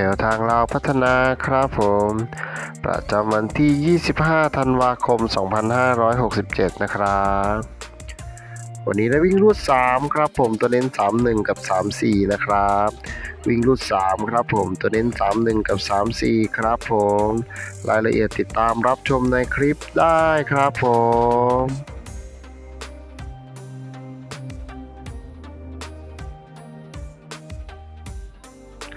แนวทางเราวพัฒนาครับผม ประจำวันที่ 25 ธันวาคม 2567 นะครับ วันนี้ได้วิ่งรูด 3 ครับผมตัวเน้น 31 กับ 34 นะครับ วิ่งรูด 3 ครับผมตัวเน้น 31 กับ 34 ครับผม รายละเอียดติดตามรับชมในคลิปได้ครับผม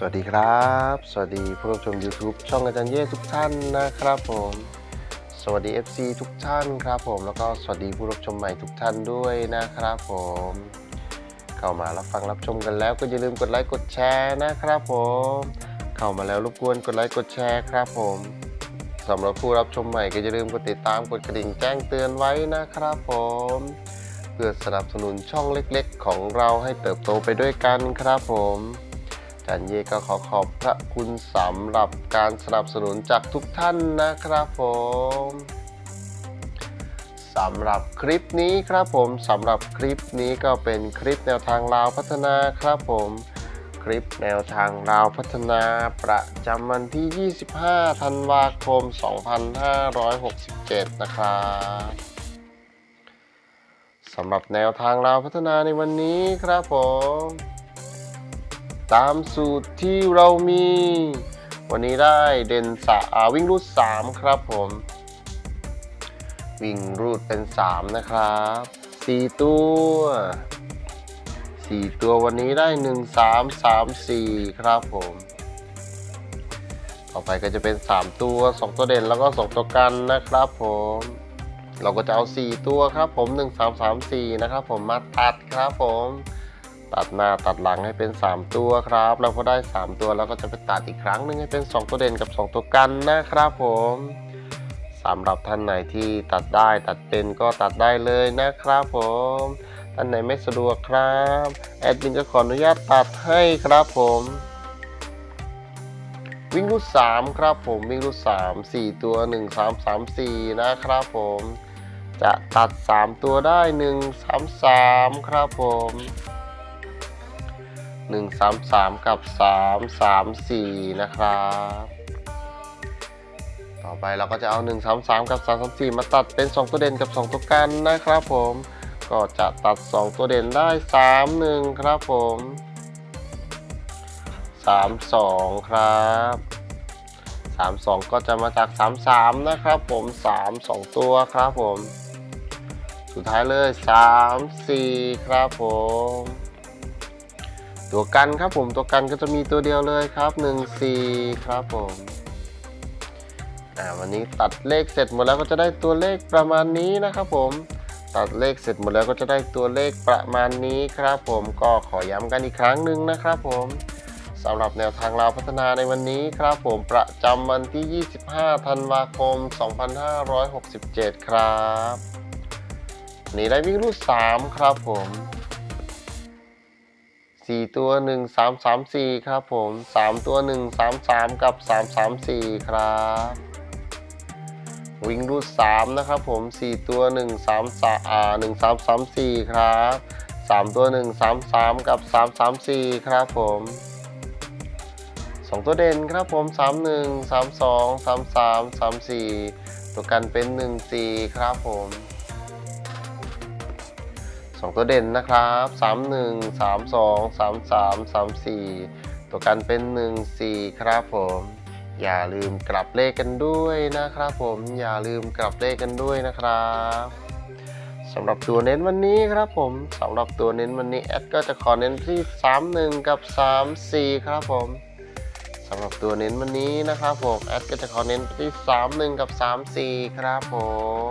สวัสดีครับ สวัสดีผู้รับชม YouTube ช่องอาจารย์เย่ทุกท่านนะครับผม สวัสดี FC ทุกท่านครับผม แล้วก็สวัสดีผู้รับชมใหม่ทุกท่านด้วยนะครับผม เข้ามารับฟังรับชมกันแล้วก็อย่าลืมกดไลค์กดแชร์นะครับผม เข้ามาแล้วรบกวนกดไลค์กดแชร์ครับผมสำหรับผู้รับชมใหม่ก็อย่าลืมกดติดตามกดกระดิ่งแจ้งเตือนไว้นะครับผมเพื่อสนับสนุนช่องเล็กๆ ของเราให้เติบโตไปด้วยกันครับผม อาจารย์เย่ก็ขอขอบพระคุณสำหรับการสนับสนุนจากทุกท่านนะครับผมสำหรับคลิปนี้ครับผมสำหรับคลิปนี้ก็เป็นคลิปแนวทางลาวพัฒนาครับผมคลิปแนวทางลาวพัฒนาประจำวันที่ 25 ธันวาคม 2567 นะครับสำหรับแนวทางลาวพัฒนาในวันนี้ครับผม ตามสูตรที่เรามี วันนี้ได้เดนสาวิ่งรูด 3 ครับผม วิ่งรูดเป็น 3 นะครับ 4 ตัว 4 ตัววันนี้ได้ 1 3 3 4 ครับผม ต่อไปก็จะเป็น 3 ตัว 2 ตัวเด่นแล้วก็ 2 ตัวกันนะครับผม เราก็จะเอา 4 ตัวครับผม 1 3 3 4 นะครับผมมาตัดครับผม ตัดหน้าตัดหลังให้เป็น 3 ตัวครับเราพอได้ 3 ตัวแล้วก็จะไปตัดอีกครั้งหนึ่งให้เป็น 2 ตัวเด่นกับ 2 ตัวกันนะครับผมสำหรับท่านไหนที่ตัดได้ตัดเป็นก็ตัดได้เลยนะครับผมท่านไหนไม่สะดวกครับแอดมินจะขออนุญาตตัดให้ครับผมวิ่งรูด3ครับผมวิ่งรูด3 4 ตัว 1 3 3 4 นะครับผม จะตัด 3 ตัวได้ 1 3 3 ครับผม 1 3 3 กับ 3 3 4 นะครับ ต่อไปเราก็จะเอา 1 3 3 กับ 3 3 4 มาตัดเป็น 2 ตัวเด่นกับ 2 ตัวกันนะครับผม ก็จะตัด 2 ตัวเด่นได้ 3 1 ครับผม 3 2 ครับ3 2 ก็จะมาจาก 3 3 นะครับผม 3 2 ตัวครับผม สุดท้ายเลย 3 4 ครับผม ตัวกันครับผมตัวกันก็จะมีตัวเดียวเลยครับ1 4ครับผมอ่าวันนี้ตัดเลขเสร็จหมดแล้วก็จะได้ตัวเลขประมาณนี้นะครับผมตัดเลขเสร็จหมดแล้วก็จะได้ตัวเลขประมาณนี้ครับผมก็ขอย้ำกันอีกครั้งหนึ่งนะครับผมสำหรับแนวทางเราวพัฒนาในวันนี้ครับผมประจำวันที่ 25 ธันวาคม 2567 ครับวันนี้ได้วิ่งรูด 3 ครับผม สี่ตัวหนึ่งสามสามสี่ครับผมสามตัวหนึ่งสามสามกับสามสามสี่ครับวิงรูดสามนะครับผมสี่ตัวหนึ่งสามสาอ่าหนึ่งสามสามสี่ครับสามตัวหนึ่งสามสามกับสามสามสี่ครับผมสองตัวเด่นครับผมสามหนึ่งสามสองสามสามสามสี่ตัวกันเป็นหนึ่งสี่ครับผม สองตัวเด่นนะครับสามหนึ่งสามสองสามสามสามสี่ตัวกันเป็นหนึ่งสี่ครับผม อย่าลืมกลับเลขกันด้วยนะครับผม อย่าลืมกลับเลขกันด้วยนะครับสำหรับตัวเน้นวันนี้ครับผมสำหรับตัวเน้นวันนี้แอดก็จะขอเน้นที่ 31 กับ 34 ครับผมสำหรับตัวเน้นวันนี้นะครับผมแอดก็จะขอเน้นที่ 31 กับ 34 ครับผ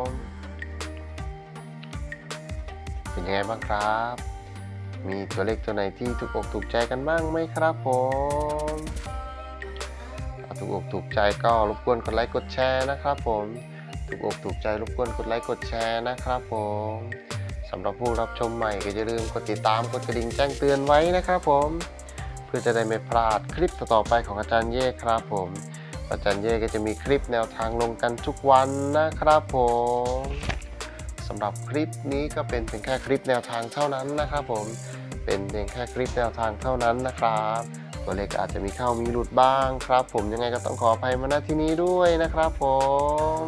ม็นยังไงบ้างครับ มีตัวเลขตัวไหนที่ถูกอกถูกใจกันบ้างไหมครับผมถ้าถูกอกถูกใจก็รบกวนกดไลค์กดแชร์นะครับผม ถูกอกถูกใจรบกวนกดไลค์กดแชร์นะครับผมสำหรับผู้รับชมใหม่ก็อย่าลืมกดติดตามกดกระดิ่งแจ้งเตือนไว้นะครับผม เพื่อจะได้ไม่พลาดคลิปต่อไปของอาจารย์เย่ครับผมอาจารย์เย่ก็จะมีคลิปแนวทางลงกันทุกวันนะครับผม สำหรับคลิปนี้ก็เป็นเพียงแค่คลิปแนวทางเท่านั้นนะครับผมเป็นเพียงแค่คลิปแนวทางเท่านั้นนะครับตัวเลขอาจจะมีเข้ามีหลุดบ้างครับ ผมยังไงก็ต้องขออภัยมาณที่นี้ด้วยนะครับผม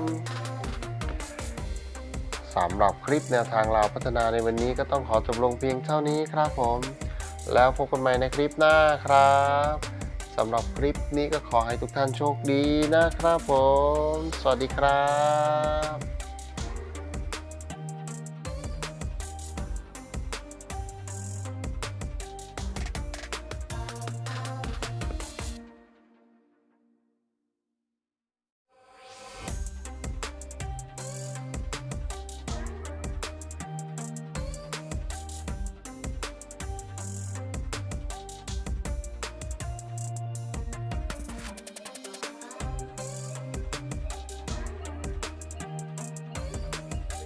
สำหรับคลิปแนวทางเราวพัฒนาในวันนี้ก็ต้องขอจบลงเพียงเท่านี้ครับผม แล้วพบกันใหม่ในคลิปหน้าครับสำหรับคลิปนี้ก็ขอให้ทุกท่านโชคดีนะครับผม สวัสดีครับ